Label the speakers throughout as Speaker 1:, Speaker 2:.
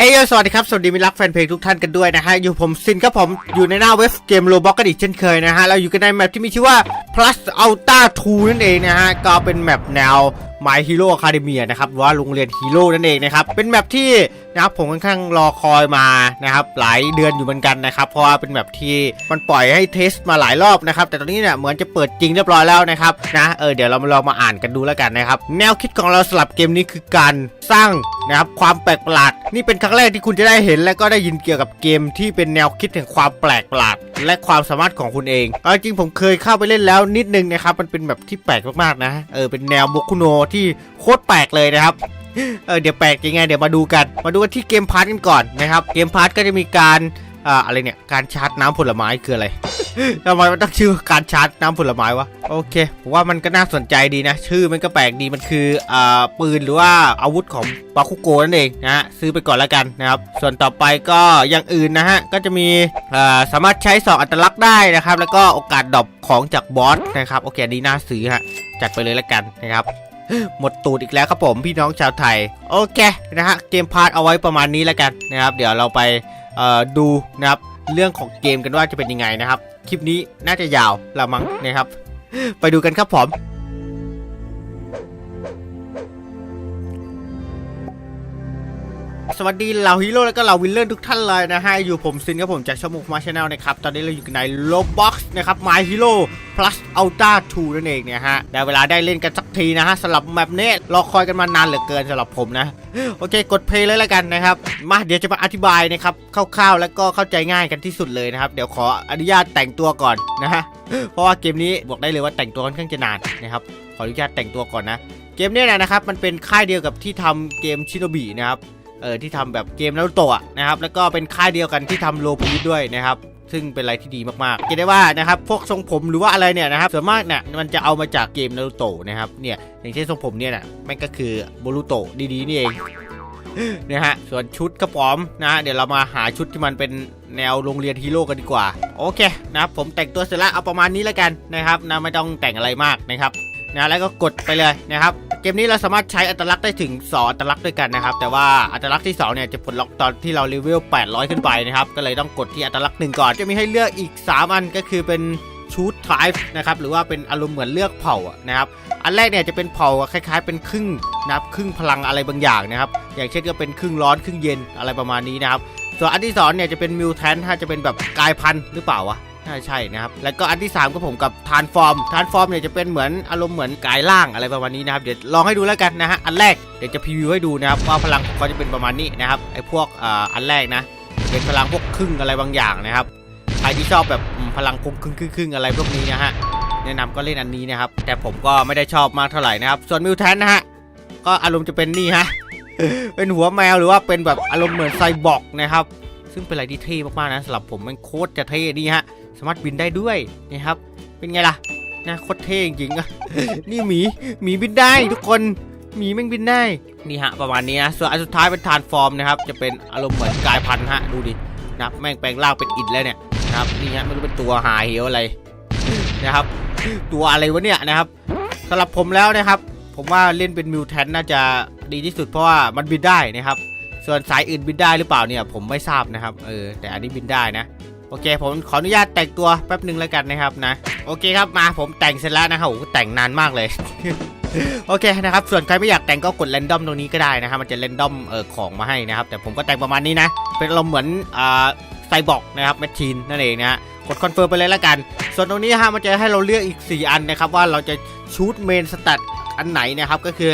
Speaker 1: เอ้ยสวัสดีครับ สวัสดีมิลักแฟนเพลงทุกท่านกันด้วยนะฮะ อยู่ผมซินครับผม อยู่ในหน้าเว็บเกมโลบ็อกกันอีกเช่นเคยนะฮะ เราอยู่กันในแมปที่มีชื่อว่า plus ultra 2นั่นเองนะฮะก็เป็นแมปแนว My Hero Academia นะครับหรือว่าโรงเรียนฮีโร่นั่นเองนะครับ เป็นแมปที่นะครับผมค่อนข้างรอคอยมานะครับหลายเดือนอยู่เหมือนกันนะครับ เพราะว่าเป็นแมปที่มันปล่อยให้เทสมาหลายรอบนะครับ แต่ตอนนี้เนี่ยเหมือนจะเปิดจริงเรียบร้อยแล้วนะครับนะเออเดี๋ยวเรามาลองมาอ่านกันดูแล้วกันนะครับ แนวคิดของเราสำหรับเกมนี้คือการสร้างนะครับความแปลกประหลาด นี่เป็นครั้งแรกที่คุณจะได้เห็น และก็ได้ยินเกี่ยวกับเกมที่เป็นแนวคิดแห่งความแปลกประหลาด และความสามารถของคุณเองเอาจริงผมเคยเข้าไปเล่นแล้วแล้วนิดนึงนะครับ มันเป็นแบบที่แปลกมากๆนะ เออ เป็นแนวบุคุโนที่โคตรแปลกเลยนะครับ เออ เดี๋ยวแปลกยังไง เดี๋ยวมาดูกัน มาดูกันที่เกมพาร์ทกันก่อนนะครับ เกมพาร์ทก็จะมีการ อ่าอะไรเนี่ยการชาร์จน้ำผลไม้คืออะไรทำไมมันต้องชื่อการชาร์จน้ำผลไม้วะโอเคผมว่ามันก็น่าสนใจดีนะ ชื่อมันก็แปลกดีมันคืออ่าปืนหรือว่าอาวุธของปาคุโกนั่นเองนะฮะซื้อไปก่อนแล้วกันนะครับส่วนต่อไปก็อย่างอื่นนะฮะก็จะมีอ่าสามารถใช้สองอัตลักษณ์ได้นะครับ แล้วก็โอกาสดรอปของจากบอสนะครับโอเคอันนี้น่าซื้อฮะจัดไปเลยแล้วกันนะครับหมดตูดอีกแล้วครับผมพี่น้องชาวไทย โอเคนะฮะเกมพาร์ทเอาไว้ประมาณนี้แล้วกันนะครับ เดี๋ยวเราไป ดูนะครับเรื่องของเกมกันว่าจะเป็นยังไงนะครับ คลิปนี้น่าจะยาวละมั้งนะครับ ไปดูกันครับผมสวัสดีเหล่าฮีโร่และก็เหล่าวินเลนทุกท่านเลยนะฮะอยู่ผมซินครับผมจากช่องมุกมาชาแนลนะครับ ตอนนี้เราอยู่กันในโลบ็อกซ์นะครับมาฮีโร่ Plus Ultra 2นั่นเองเนี่ยฮะได้เวลาได้เล่นกันสักทีนะฮะสำหรับแมปนี้รอคอยกันมานานเหลือเกินสำหรับผมนะ โอเคกดเพลย์เลยแล้วกันนะครับ มาเดี๋ยวจะมาอธิบายนะครับคร่าวๆ แล้วก็เข้าใจง่ายกันที่สุดเลยนะครับ เดี๋ยวขออนุญาตแต่งตัวก่อนนะฮะเพราะว่าเกมนี้บอกได้เลยว่าแต่งตัวค่อนข้างจะนานนะครับขออนุญาตแต่งตัวก่อนนะเกมเนี้นะครับมันเป็นค่ายเดียวกับที่ทำเกมชิโนบินะครับเออที่ทำแบบเกมนารูโตะนะครับแล้วก็เป็นค่ายเดียวกันที่ทำโลพีด้วยนะครับ ซึ่งเป็นอะไรที่ดีมากๆคิดได้ว่านะครับพวกทรงผมหรือว่าอะไรเนี่ยนะครับส่วนมากเนี่ยมันจะเอามาจากเกมนารูโตะนะครับเนี่ยอย่างเช่นทรงผมเนี่ยนะมันก็คือโบรูโตะดีๆนี่เองนะฮะส่วนชุดกระป๋อมนะฮะเดี๋ยวเรามาหาชุดที่มันเป็นแนวโรงเรียนฮีโร่กันดีกว่า โอเคนะครับผมแต่งตัวเสร็จแล้วเอาประมาณนี้แล้วกันนะครับนะไม่ต้องแต่งอะไรมากนะครับนะแล้วก็กดไปเลยนะครับ เกมนี้เราสามารถใช้อัตลักษณ์ได้ถึง 2 อัตลักษณ์ด้วยกันนะครับ แต่ว่าอัตลักษณ์ที่2เนี่ยจะปลดล็อกตอนที่เราเลเวล 800 ขึ้นไปนะครับ ก็เลยต้องกดที่อัตลักษณ์หนึ่งก่อน จะมีให้เลือกอีก 3 อันก็คือเป็นชูดไทป์นะครับ หรือว่าเป็นอารมณ์เหมือนเลือกเผ่านะครับ อันแรกเนี่ยจะเป็นเผ่าคล้าย ๆ เป็นครึ่งนะครับ ครึ่งพลังอะไรบางอย่างนะครับ อย่างเช่นก็เป็นครึ่งร้อนครึ่งเย็นอะไรประมาณนี้นะครับ ส่วนอันที่สองเนี่ยจะเป็นมิวแทนถ้าจะเป็นแบบกายพันธุ์หรือเปล่าวะ น่ใช่นะครับแล้วก็อันที่ 3 ก็ผมกับทานฟอร์มทานฟอร์มเนี่ยจะเป็นเหมือนอารมณ์เหมือนกายล่างอะไรประมาณนี้นะครับเดี๋ยวลองให้ดูแล้วกันนะฮะอันแรกเดี๋ยวจะพรีวิวให้ดูนะครับว่าพลังของเขาจะเป็นประมาณนี้นะครับไอ้พวกอ่าอันแรกนะเป็นพลังพวกครึ่งอะไรบางอย่างนะครับใครที่ชอบแบบพลังคงครึ่งครึ่งอะไรพวกนี้นะฮะแนะนำก็เล่นอันนี้นะครับ แต่ผมก็ไม่ได้ชอบมากเท่าไหร่นะครับ ส่วนมิวแทนนะฮะก็อารมณ์จะเป็นนี่ฮะเป็นหัวแมวหรือว่าเป็นแบบอารมณ์เหมือนไซบอร์กนะครับ ซึ่งเป็นอะไรที่เท่มากๆนะสำหรับผมมันโคตรจะเท่นี่ฮะ สามารถบินได้ด้วยนะครับ เป็นไงล่ะนะโคตรเท่จริงๆนี่หมีหมีบินได้ทุกคนหมีแม่งบินได้นี่ฮะประมาณนี้นะส่วนอันสุดท้ายเป็นทานฟอร์มนะครับ จะเป็นอารมณ์เหมือนกายพันธุ์ฮะดูดินะครับแม่งแปลงร่างเป็นอิฐแล้วเนี่ยนะครับนี่ฮะไม่รู้เป็นตัวหาเหวอะไรนะครับ ตัวอะไรวะเนี่ยนะครับสำหรับผมแล้วนะครับ ผมว่าเล่นเป็นมิวแทนน่าจะดีที่สุดเพราะว่ามันบินได้นะครับ ส่วนสายอื่นบินได้หรือเปล่าเนี่ย ผมไม่ทราบนะครับเออแต่อันนี้บินได้นะ โอเค ผมขออนุญาตแต่งตัวแป๊บหนึ่งแล้วกันนะครับนะ โอเคครับมาผมแต่งเสร็จแล้วนะครับโอ้โหแต่งนานมากเลยโอเคนะครับ ส่วนใครไม่อยากแต่งก็กดแรนดอมตรงนี้ก็ได้นะครับ มันจะแรนดอมเออของมาให้นะครับ แต่ผมก็แต่งประมาณนี้นะ เป็นอารมณ์เหมือนอ่าไซบอร์กนะครับแมชชีนนั่นเองนะฮะ กดคอนเฟิร์มไปเลยแล้วกัน ส่วนตรงนี้ฮะมันจะให้เราเลือกอีก 4 อันนะครับ ว่าเราจะชูดเมนสแตทอันไหนนะครับ ก็คือ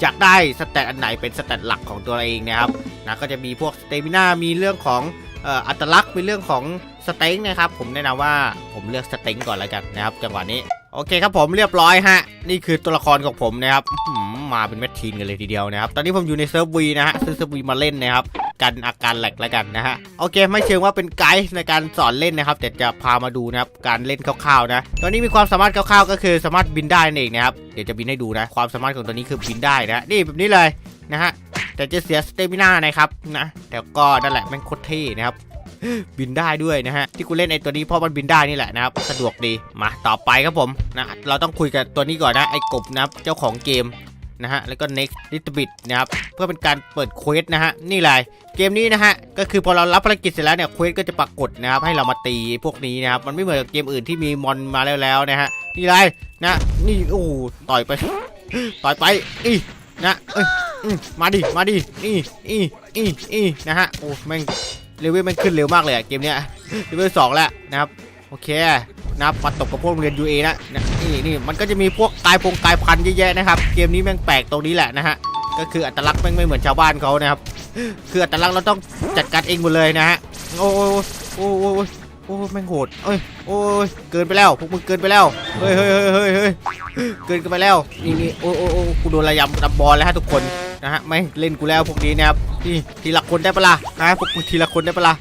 Speaker 1: อยากได้สแตทอันไหนเป็นสแตทหลักของตัวเองนะครับนะก็จะมีพวกสเตมิน่ามีเรื่องของ อัตลักษณ์เป็นเรื่องของสเต็งนะครับ ผมแนะนำว่าผมเลือกสเต็งก่อนแล้วกันนะครับจังหวะนี้โอเคครับผมเรียบร้อยฮะ นี่คือตัวละครของผมนะครับมาเป็นแมชชีนกันเลยทีเดียวนะครับ ตอนนี้ผมอยู่ในเซิร์ฟวีนะฮะซื้อเซิร์ฟวีมาเล่นนะครับ กันอาการแหลกแล้วกันนะฮะโอเค ไม่เชิงว่าเป็นไกด์ในการสอนเล่นนะครับ แต่จะพามาดูนะครับการเล่นคร่าวๆนะตอนนี้มีความสามารถคร่าวๆ ก็คือสามารถบินได้นั่นเองนะครับเดี๋ยวจะบินให้ดูนะ ความสามารถของตัวนี้คือบินได้นะนี่แบบนี้เลยนะฮะ แต่จะเสียสเตมิน่านะครับนะแต่ก็นั่นแหละแม่งโคตรเท่นะครับบินได้ด้วยนะฮะที่กูเล่นไอ้ตัวนี้เพราะมันบินได้นี่แหละนะครับสะดวกดีมาต่อไปครับผมนะเราต้องคุยกับตัวนี้ก่อนนะไอ้กบนะครับเจ้าของเกมนะฮะแล้วก็ next little bit นะครับเพื่อเป็นการเปิดเควสนะฮะนี่เลยเกมนี้นะฮะก็คือพอเรารับภารกิจเสร็จแล้วเนี่ยเควสก็จะปรากฏนะครับให้เรามาตีพวกนี้นะครับมันไม่เหมือนกับเกมอื่นที่มีมอนมาแล้วแล้วนะฮะนี่เลยนะนี่โอ้ต่อยไป ต่อยไปนี่นะเอ้ย มาดิ มาดินี่นี่นี่นี่นะฮะ โอ้แม่งเลเวลม่งขึ้นเร็วมากเลยอะเกมเนี้ยเลเวลสองแล้วนะครับ โอเคนะครับมาตบกับพวกโรงเรียน UA นะนะนี่นี่มันก็จะมีพวกกายพงกายพันธุ์เยอะแยะนะครับ เกมนี้แม่งแปลกตรงนี้แหละนะฮะ ก็คืออัตลักษณ์แม่งไม่เหมือนชาวบ้านเขานะครับ คืออัตลักษณ์เราต้องจัดการเองหมดเลยนะฮะ โอ้ยโอ้ยโอ้ยโอ้ยแม่งโหดเอ้ย โอ้ย เกินไปแล้ว พวกมึงเกินไปแล้ว เฮ้ยเฮ้ยเฮ้ยเฮ้ยเฮ้ยเกินกันไปแล้ว นี่นี่โอ้ยโอ้ยโอ้กูโดนระยำดับบอลแล้วฮะทุกคน นะฮะไม่เล่นกูแล้วพวกนี้นะครับนี่ทีละคนได้ปะล่ะนะพวกทีละคนได้ปะล่ะ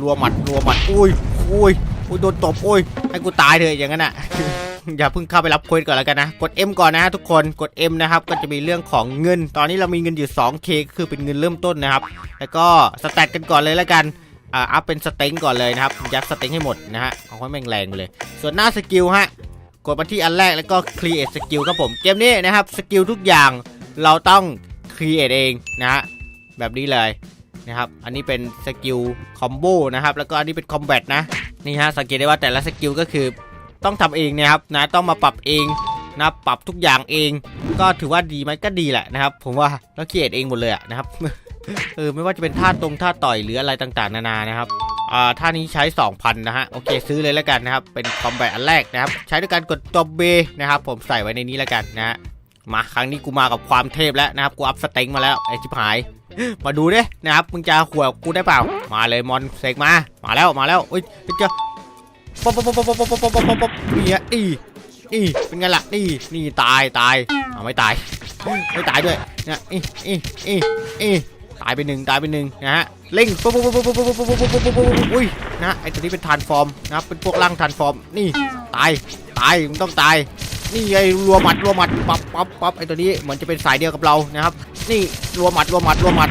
Speaker 1: รัวหมัดรัวหมัดอุ้ยอุ้ยอุ้ยโดนตบอุ้ยให้กูตายเถอะอย่างนั้นอะอย่าเพิ่งเข้าไปรับเควสก่อนแล้วกันนะ กด M ก่อนนะฮะทุกคนกด M นะครับก็จะมีเรื่องของเงิน ตอนนี้เรามีเงินอยู่ 2K ก็คือเป็นเงินเริ่มต้นนะครับ แล้วก็สแตทกันก่อนเลยแล้วกันอ่าอัพเป็นสเต็งก่อนเลยนะครับยัดสเต็งให้หมดนะฮะเอาให้แม่งแรงไปเลย ส่วนหน้าสกิลฮะกดมาที่อันแรกแล้วก็ create สกิลครับผมเกมนี้นะครับสกิลทุกอย่าง เราต้อง create เองนะฮะแบบนี้เลยนะครับ อันนี้เป็นสกิลคอมโบนะครับ แล้วก็อันนี้เป็นคอมแบทนะ นี่ฮะสังเกตได้ว่าแต่ละสกิลก็คือต้องทำเองนะครับนะ ต้องมาปรับเองนะปรับทุกอย่างเอง ก็ถือว่าดีไหมก็ดีแหละนะครับ ผมว่าแล้วเกียรเองหมดเลยอะนะครับ เออไม่ว่าจะเป็นท่าตรงท่าต่อยหรืออะไรต่างๆ นานานะครับ อ่าท่านี้ใช้ 2,000 นะฮะ โอเคซื้อเลยแล้วกันนะครับ เป็นคอมแบทอันแรกนะครับ ใช้ด้วยการกดตัวเบนะครับ ผมใส่ไว้ในนี้แล้วกันนะฮะ มาครั้งนี้กูมากับความเทพแล้วนะครับกูอัพสเต็งมาแล้วไอ้ชิบหาย มาดูดินะครับมึงจะหัวกูได้เปล่า มาเลยมอนเสกมา มาแล้วมาแล้วอุ้ยเจะป๊อปป๊อปป๊อปป๊อปป๊อปป๊อปป๊อปป๊อปป๊อปนี่ฮะนี่นี่เป็นไงล่ะนี่นี่ตายตายเอาไม่ตายไม่ตายด้วยนะอีอีอีอีตายไปหนึ่งตายไปหนึ่งนะฮะเล่งปุ๊บปุ๊บปุ๊บปุ๊บปุ๊บปุ๊บปุ๊บปุ๊บปุ๊บปุ๊บอุ้ยนะไอตัวนี้เป็นทานฟอร์มนะครับเป็นพวกร่างทานฟอร์มนี่ตายตายมึงต้องตาย นี่ไงรัวหมัดรัวหมัดปั๊บปั๊บปั๊บไอตัวนี้เหมือนจะเป็นสายเดียวกับเรานะครับ นี่รัวหมัดรัวหมัดรัวหมัด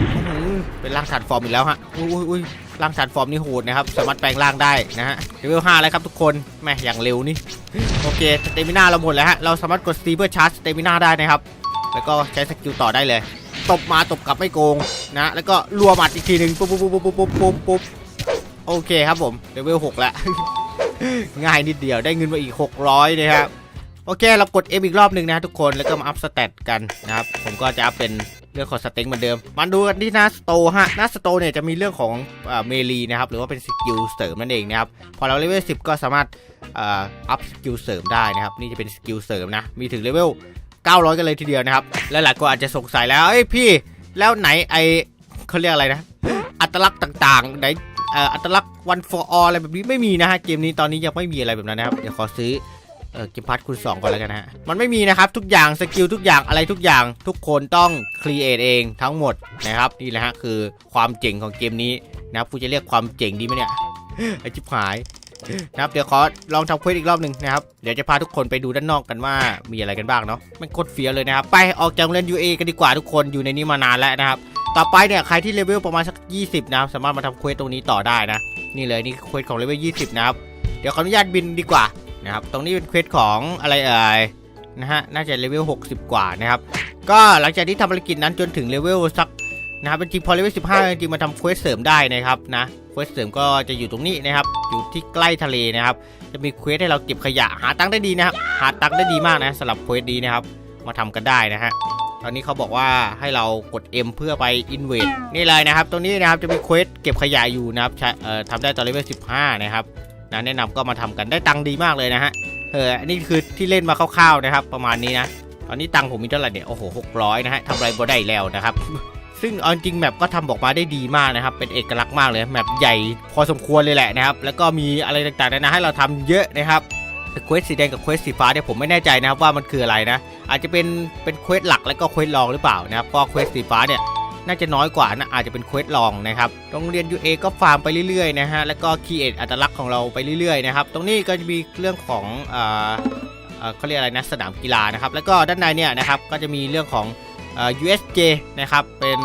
Speaker 1: เป็นร่างทรานส์ฟอร์มอีกแล้วฮะอุ้ยอุ้ยร่างทรานส์ฟอร์มนี่โหดนะครับ สามารถแปลงร่างได้นะฮะเลเวลห้าแล้วครับทุกคนแม่อย่างเร็วนี่โอเคสเตมินาเราหมดแล้วฮะเราสามารถกดสตีเพื่อชาร์จสเตมินาได้นะครับ แล้วก็ใช้สกิลต่อได้เลยตบมาตบกลับไม่โกงนะแล้วก็รัวหมัดอีกทีหนึ่งปุ๊บปุ๊บปุ๊บปุ๊บปุ๊บปุ๊บปุ๊บโอเคครับผมเลเวลหกแล้วง่ายนิดเดียวได้เงินมาอีก 600นะครับ โอเคเรากด M อีกรอบหนึ่งนะทุกคนแล้วก็มาอัพสเตตกันนะครับ ผมก็จะอัพเป็นเรื่องของสเต็งเหมือนเดิม มาดูกันที่หน้าสโตฮะหน้าสโตเนี่ยจะมีเรื่องของเมลีนะครับ หรือว่าเป็นสกิลเสริมนั่นเองนะครับ พอเราเลเวล10ก็สามารถอ่ออัพสกิลเสริมได้นะครับ นี่จะเป็นสกิลเสริมนะ มีถึงเลเวล900 กันเลยทีเดียวนะครับ และหลายคนอาจจะสงสัยแล้วเอ้ยพี่ แล้วไหนไอเขาเรียกอะไรนะ อัตลักษณ์ต่างๆ ไหนเอ่ออัตลักษณ์ one for all อะไรแบบนี้ไม่มีนะฮะ เกมนี้ตอนนี้ยังไม่มีอะไรแบบนั้นนะครับ เดี๋ยวขอซื้อ เออเกมพัทคูณ2ก่อนแล้วกันนะฮะ มันไม่มีนะครับทุกอย่างสกิลทุกอย่างอะไรทุกอย่าง ทุกคนต้องครีเอทเองทั้งหมดนะครับนี่แหละฮะคือความเจ๋งของเกมนี้นะครับกูจะเรียกความเจ๋งดีไหมเนี่ยไอชิบหายนะครับเดี๋ยวขอลองทำเควสอีกรอบหนึ่งนะครับ เดี๋ยวจะพาทุกคนไปดูด้านนอกกันว่ามีอะไรกันบ้างเนาะมันโคตรเฟี้ยวเลยนะครับ ไปออกจากโรงเรียน UA กันดีกว่าทุกคนอยู่ในนี้มานานแล้วนะครับ ต่อไปเนี่ยใครที่เลเวลประมาณสัก 20 นะครับ สามารถมาทำเควสตรงนี้ต่อได้นะ นี่เลยนี่คือเควสของเลเวล 20 นะครับ เดี๋ยวขออนุญาตบินดีกว่า นะครับ ตรงนี้เป็นเควสของอะไรเอ่ยนะฮะ น่าจะเลเวล 60 กว่านะครับ ก็หลังจากที่ทำภารกิจนั้นจนถึงเลเวลสักนะครับจริงๆพอเลเวล 15 จริงมาทำเควสเสริมได้นะครับนะเควสเสริมก็จะอยู่ตรงนี้นะครับ อยู่ที่ใกล้ทะเลนะครับ จะมีเควสให้เราเก็บขยะหาตังค์ได้ดีนะครับ หาตังค์ได้ดีมากนะสำหรับเควสดีนะครับ มาทำกันได้นะฮะ ตอนนี้เขาบอกว่าให้เรากด M เพื่อไป invade นี่เลยนะครับ ตรงนี้นะครับจะมีเควสเก็บขยะอยู่นะครับทำได้ตอนเลเวล 15 นะครับ นะแนะนำก็มาทำกันได้ตังค์ดีมากเลยนะฮะเอออันนี้คือที่เล่นมาคร่าวๆนะครับ ประมาณนี้นะตอนนี้ตังค์ผมมีเท่าไหร่เนี่ยโอ้โหหกร้อยนะฮะทำอะไรบ่ได้แล้วนะครับซึ่งเอาจริงแมปก็ทำออกมาได้ดีมากนะครับ เป็นเอกลักษณ์มากเลยแมปใหญ่พอสมควรเลยแหละนะครับ แล้วก็มีอะไรต่างๆนานาให้เราทำเยอะนะครับเควสสีแดงกับเควสสีฟ้าเนี่ยผมไม่แน่ใจนะครับว่ามันคืออะไรนะ อาจจะเป็นเป็นเควสหลักแล้วก็เควสรองหรือเปล่านะครับเพราะเควสสีฟ้าเนี่ย น่าจะน้อยกว่านะอาจจะเป็นเควสลองนะครับโรงเรียน UA ก็ฟาร์มไปเรื่อยๆนะฮะแล้วก็คีเอทอัตลักษณ์ของเราไปเรื่อยๆนะครับตรงนี้ก็จะมีเรื่องของเออเออเขาเรียกอะไรนะสนามกีฬานะครับแล้วก็ด้านในเนี่ยนะครับก็จะมีเรื่องของเออ USJ นะครับเป็น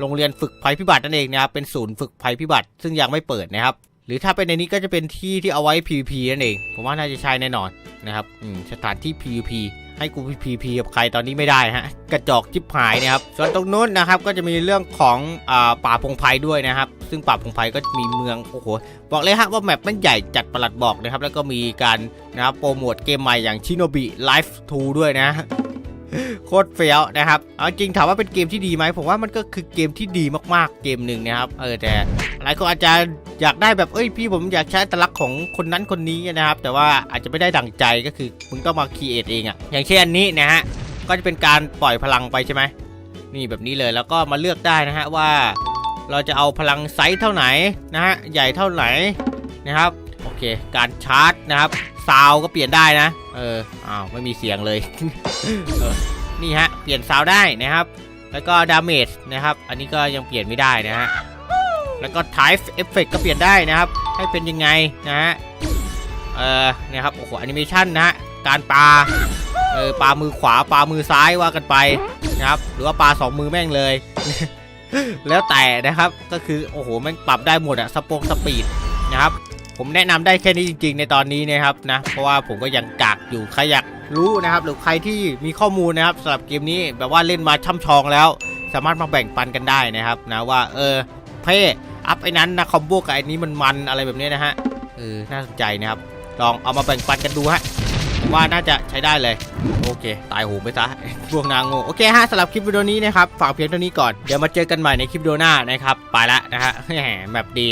Speaker 1: โรงเรียนฝึกภัยพิบัตินั่นเองนะครับเป็นศูนย์ฝึกภัยพิบัติ ซึ่งยังไม่เปิดนะครับหรือถ้าเป็นในนี้ก็จะเป็นที่ที่เอาไว้ PVP นั่นเอง ผมว่าน่าจะใช่แน่นอนนะครับสถานที่ PVP ให้กูพีพีกับใครตอนนี้ไม่ได้ฮะกระจอกจิบหายนะครับ ส่วนตรงนู้นนะครับก็จะมีเรื่องของอ่าป่าพงไพรด้วยนะครับ ซึ่งป่าพงไพรก็มีเมืองโอ้โหบอกเลยฮะว่าแมปมันใหญ่จัดประหลัดบอกนะครับ แล้วก็มีการนะครับโปรโมทเกมใหม่อย่างชิโนบิไลฟ์2ด้วยนะโคตรเฟี้ยวนะครับ เอาจริงถามว่าเป็นเกมที่ดีไหมผมว่ามันก็คือเกมที่ดีมากๆเกมหนึ่งนะครับ เออแต่ ลายคนอาจจะอยากได้แบบเอ้ยพี่ผมอยากใช้ตลักษณ์ของคนนั้นคนนี้นะครับ แต่ว่าอาจจะไม่ได้ดั่งใจก็คือมึงต้องมาคีเอทเองอะอย่างเช่นอันนี้นะฮะก็จะเป็นการปล่อยพลังไปใช่ไหมนี่แบบนี้เลยแล้วก็มาเลือกได้นะฮะว่าเราจะเอาพลังไซส์เท่าไหนนะฮะใหญ่เท่าไหนนะครับโอเค การชาร์จนะครับซาวก็เปลี่ยนได้นะ เอออ้าวไม่มีเสียงเลยเออนี่ฮะเปลี่ยนซาวได้นะครับ แล้วก็ดาเมจนะครับ อันนี้ก็ยังเปลี่ยนไม่ได้นะฮะ แล้วก็ type effect ก็เปลี่ยนได้นะครับ ให้เป็นยังไงนะฮะ เออเนี่ยครับ โอ้โหแอนิเมชันนะฮะ การปลา เออ ปลามือขวา ปลามือซ้ายว่ากันไปนะครับ หรือว่าปลาสองมือแม่งเลย แล้วแต่นะครับ ก็คือ โอ้โห มันปรับได้หมดอะสปงสปีดนะครับ ผมแนะนำได้แค่นี้จริง ๆ ในตอนนี้นะครับนะ เพราะว่าผมก็ยังกากอยู่ใครอยากรู้นะครับ หรือใครที่มีข้อมูลนะครับสำหรับเกมนี้แบบว่าเล่นมาช่ำชองแล้ว สามารถมาแบ่งปันกันได้นะครับนะว่า เออเพ่ อัพไอ้นั้นนะคอมโบกับไอ้นี้มันมันอะไรแบบนี้นะฮะเออน่าสนใจนะครับลองเอามาแบ่งปันกันดูฮะว่าน่าจะใช้ได้เลย โอเค ตายโหูไปซะพวกนางโง่โอเคฮะสำหรับคลิปวิดีโอนี้นะครับ ฝากเพียงเท่านี้ก่อน เดี๋ยวมาเจอกันใหม่ในคลิปวิดีโอหน้านะครับ ไปละนะฮะแหมแบบดี